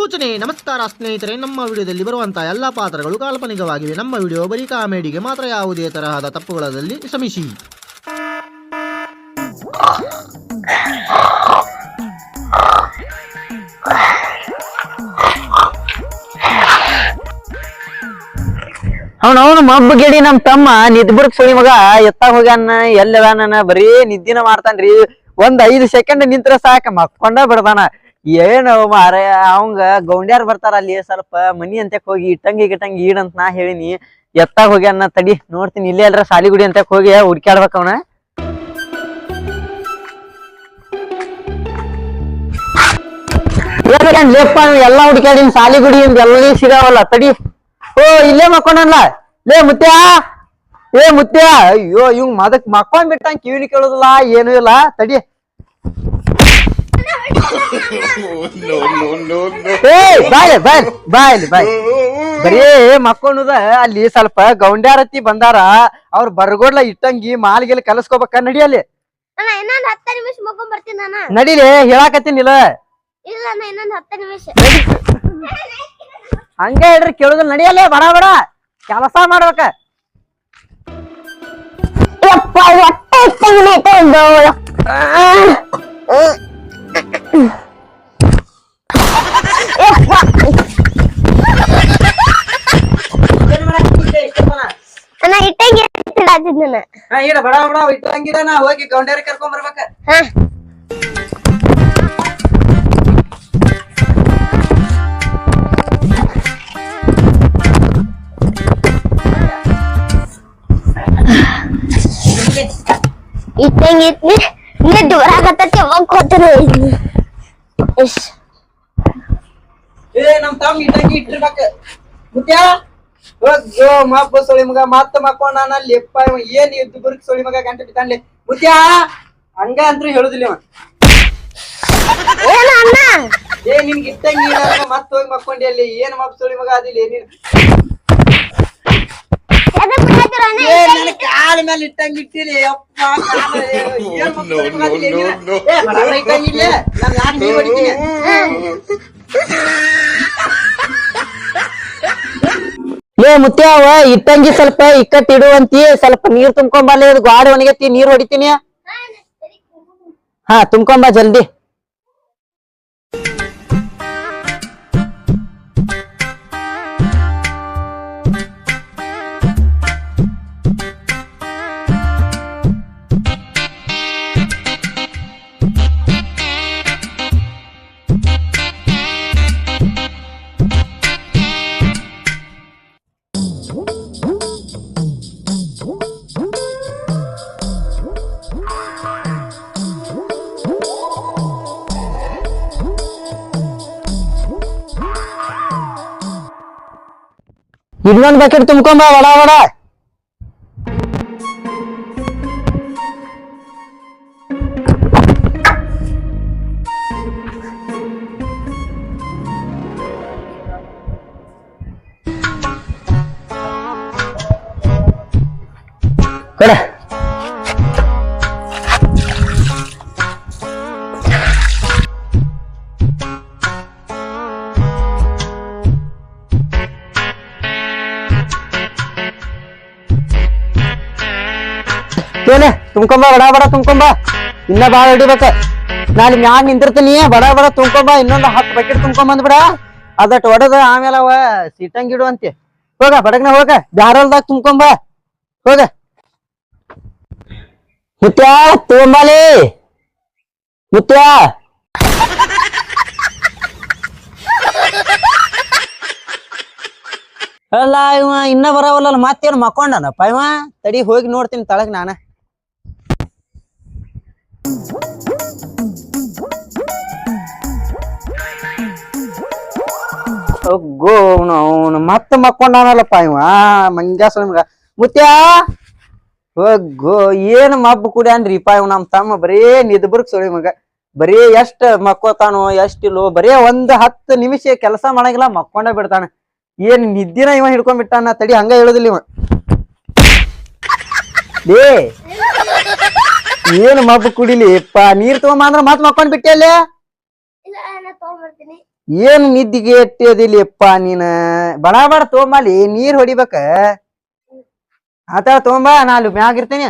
ಸೂಚನೆ, ನಮಸ್ಕಾರ ಸ್ನೇಹಿತರೆ, ನಮ್ಮ ವಿಡಿಯೋದಲ್ಲಿ ಬರುವಂತಹ ಎಲ್ಲ ಪಾತ್ರಗಳು ಕಾಲ್ಪನಿಕವಾಗಿವೆ. ನಮ್ಮ ವಿಡಿಯೋ ಬರೀ ಕಾಮಿಡಿಗೆ ಮಾತ್ರ ಯಾವುದೇ ತರಹದ ತಪ್ಪುಗಳಲ್ಲಿ ಶ್ರಮಿಸಿ. ಅವನವನು ಮಬ್ಬ ಗಿಡಿ ನಮ್ ತಮ್ಮ. ನಿದ್ಬುರ್ಗ್ ಸುಳಿ ಮಗ. ಎತ್ತ ಹೋಗ್ಯಾನ ಎಲ್ಲದಾನ ಬರೀ ನಿದ್ದಿನ ಮಾಡ್ತಾನ್ರಿ. ಒಂದ್ ಐದು ಸೆಕೆಂಡ್ ನಿಂತ್ರ ಸಾಕ ಮಕ್ಕೊಂಡ ಬಿಡ್ತಾನ. ಏನು ಮಾರ ಅವಂಗ ಗೌಂಡ್ಯಾರ್ ಬರ್ತಾರ ಅಲ್ಲಿ ಸ್ವಲ್ಪ ಮನಿ ಅಂತಕ್ ಹೋಗಿ, ಇಟ್ಟಂಗಿ ಗಿಟ್ಟಂಗಿ ಈಡ್ ಅಂತ ನಾ ಹೇಳಿನಿ. ಎತ್ತಾಗ ಅನ್ನ ತಡಿ, ನೋಡ್ತೀನಿ. ಇಲ್ಲೇ ಅಲ್ರ ಸಾಲಿಗುಡಿ ಅಂತಕ್ ಹೋಗಿ ಹುಡ್ಕ್ಯಾಡ್ಬೇಕ ಅವನ. ಲೇಪ್ಪ ಎಲ್ಲಾ ಹುಡ್ಕ್ಯಾಡಿನ ಸಾಲಿಗುಡಿ ಎಲ್ಲ ಸಿಗಾವಲ್ಲ, ತಡಿ. ಓ, ಇಲ್ಲೇ ಮಕ್ಕೊಂಡಲ್ಲ ಲೇ ಮುತ್ಯಾ ಏ ಮುತ್ಯಾ ಅಯ್ಯೋ ಇವ್ ಮದಕ್ ಮಕ್ಕೊಂಡ್ ಬಿಟ್ಟಂಗ್ ಕಿವಿನಿ ಕೇಳೋದಿಲ್ಲ, ಏನು ಇಲ್ಲ. ತಡಿ. ಬಾಯ್ ಬಾಯ್ ಬಾಯ್ ಬಾಯ್. ಬರೀ ಮಕ್ಕೊಂಡುದ ಅಲ್ಲಿ ಸ್ವಲ್ಪ ಗೌಂಡ್ಯಾರತಿ ಬಂದಾರ ಅವ್ರ ಬರ್ಗೋಡ್ಲ ಇಟ್ಟಂಗಿ ಮಾಲ್ಗೆಲ್ಲ ಕಲಸ್ಕೋಬೇಕ ನಡಿಯಲ್ಲಿ ಅಣ್ಣ ಇನ್ನೊಂದ್ ಹತ್ತ ನಿಮಿಷ ಮಕ್ಕೊಂಡ್ ಬರ್ತೀನಿ ಅಣ್ಣ ನಡಿಲಿ ಹೇಳಾಕತ್ತೀನಿಲ್ಲ ಇಲ್ಲ ಅಣ್ಣ ಇನ್ನೊಂದ್ ಹತ್ತ ನಿಮಿಷ. ಹಂಗ ಹೇಳ್ರಿ ಕೇಳುದಿಲ್ಲ ನಡಿಯಲ್ಲೇ ಬಡ ಬಡ. ಕೆಲಸ ಮಾಡ್ಬೇಕ. ಯಪ್ಪ ಹೊಟ್ಟೆ ಅಣ್ಣ ಇಟ್ಟಂಗೆ ಇಡಾತಿದ್ನ ಹಾ ಇಡ ಬಡ ಬಡ ಇಟ್ಟಂಗಿದ ನಾ ಹೋಗಿ ಗೌಂಡ್ಯಾರ ಕರ್ಕೊಂಡ್ ಬರ್ಬೇಕ. ಹಾ. ಇಟ್ಟಂಗೆ ಇಟ್ನಿ ಎಸ್ ಏ ನಮ್ ತಮ್ಮ ಇಟ್ಟಂಗಿ ಇಟ್ಟಿರ್ಬೇಕ. ಮುತ್ಯ. ಹೋಗ್ಯೋ ಮಬ್ಬ ಸೊಳಿ ಮಗ ಮತ್ತ ಮಕ್ಕೊಂಡ ಎಪ್ಪ ಇವ ಏನ್ ಇದ್ದು ಬುರ್ಕ್ ಸೊಳಿ ಮಗ ಗಂಟೆ ಬಿದ್ದಾನ್ಲಿ. ಮುತ್ಯ ಹಂಗ ಅಂತ್ರು ಹೇಳುದಿಲ್ಲ ಇವ. ಏನ ಅಣ್ಣ? ಏ ನಿನ್ಗೆ ಇಟ್ಟಂಗಿ ಮತ್ತ ಹೋಗಿ ಮಕ್ಕೊಂಡಿ ಅಲ್ಲಿ. ಏನ್ ಮಬ್ಬ ಸೊಳಿ ಮಗ ಅದಿಲ್ಲ ನೀನ್ ಎದಕ್ ಬಿಡಾತಿರ ಅಣ್ಣ ಏ ನನ್ನ ಕಾಲ ಮೇಲೆ ಇಟ್ಟಂಗ ಇಟ್ಟಿರಿ ಯಪ್ಪ? ಏ ಮುತ್ಯಾವ ಇಟ್ಟಂಗಿ ಸ್ವಲ್ಪ ಇಕ್ಕಟ್ ಇಡುವಂತಿ ಸ್ವಲ್ಪ ನೀರ್ ತುಂಬ್ಕೊಂಬಲ್ಲಿ ಗಾಡಿ ಒಣಗತಿ ನೀರ್ ಹೊಡಿತೀನಿ. ಹಾ ತುಂಬ್ಕೊಂಬ ಜಲ್ದಿ. ಇನ್ನೊಂದ್ ಬಕೆಟ್ ತುಂಬ್ಕೊಂಬ ವಡ ವಡ. ತೋಲೆ ತುಂಬ್ಕೊಂಬ, ಬಡ ಬಡ, ತುಂಬ್ಕೊಂಬ. ಇನ್ನ ಬಾಳ ಹಿಡಿಬೇಕ. ನಾಳೆ ಮ್ಯಾಗ ನಿಂತಿರ್ತೀನಿ ಬಡ ಬಡ, ತುಂಬ್ಕೊಂಬ. ಇನ್ನೊಂದ್ ಹತ್ತು ಬಕೆಟ್ ತುಂಬ್ಕೊಂಬಂದ್ ಬಿಡ. ಅದಟ್ ಹೊಡೆದ ಆಮೇಲೆ ಅವ ಸೀಟಂಗ್ ಅಂತೆ. ಹೋಗ, ಬಡಗ್ನ ಹೋಗ. ಬ್ಯಾರಲ್ದಾಗ ತುಂಬ್ಕೊಂಬ. ಹೋಗ. ಮುತ್ಯಾ ತುಂಬಾಲಿ ಮುತ್ಯ ಅಲ್ಲ, ಇವ ಇನ್ನ ಬರವಲ್ಲ ಮತ್ತೇನು ಮಕ್ಕೊಂಡನಪ್ಪ ಇವ? ತಡಿ ಹೋಗಿ ನೋಡ್ತೀನಿ ತಳಗ್ ನಾನ. ಗೋ, ಅವನು ಮತ್ತೆ ಮಕ್ಕೊಂಡಾನಲ್ಲಪ್ಪ ಇವ. ಮಂಗ್ಯಾಸ ನಿಮ್ಗ ಮುತ್ಯ ಹೋಗೋ ಏನ್ ಮಬ್ಬ ಅಂದ್ರಿ ಇವ್ ನಮ್ಮ ತಮ್ಮ. ಬರೇ ನಿದ್ಬರ್ಕ್ ಸೊಳಿ ಮಗ. ಬರೀ ಎಷ್ಟ್ ಮಕ್ಕೋತಾನೋ ಎಷ್ಟಿಲ್ಲೋ ಬರೇ ಒಂದ್ ಹತ್ತು ನಿಮಿಷ ಕೆಲಸ ಮಾಡಂಗಿಲ್ಲ, ಮಕ್ಕೊಂಡ ಬಿಡ್ತಾನ. ಏನ್ ನಿದ್ದಿನ ಇವ ಹಿಡ್ಕೊಂಡ್ಬಿಟ್ಟಾನ ತಡಿ, ಹಂಗ ಹೇಳುದಿಲ್ಲ ಇವ. ಏ ಏನ್ ಮಬ್ಬು ಕುಡಿಲಿ ಪಾ? ನೀರ್ ತಗೊಂಬ ಅಂದ್ರ ಮತ್ ಮಕ್ಕೊಂಡ್ ಬಿಟ್ಟೆ ಅಲ್ಲೇ ಏನ್ ನಿದ್ದಿಗೆ ಎಟ್ಟಿಯದಿಲ್ಲಪ್ಪ ನೀನ? ಬಡ ಬಡ ತೊಗೊಂಬಲ್ಲಿ ನೀರ್ ಹೊಡಿಬೇಕ. ಆತ ತೊಗೊಂಬ ನಾ ಅಲ್ಲಿ ಮ್ಯಾಗಿರ್ತೇನೆ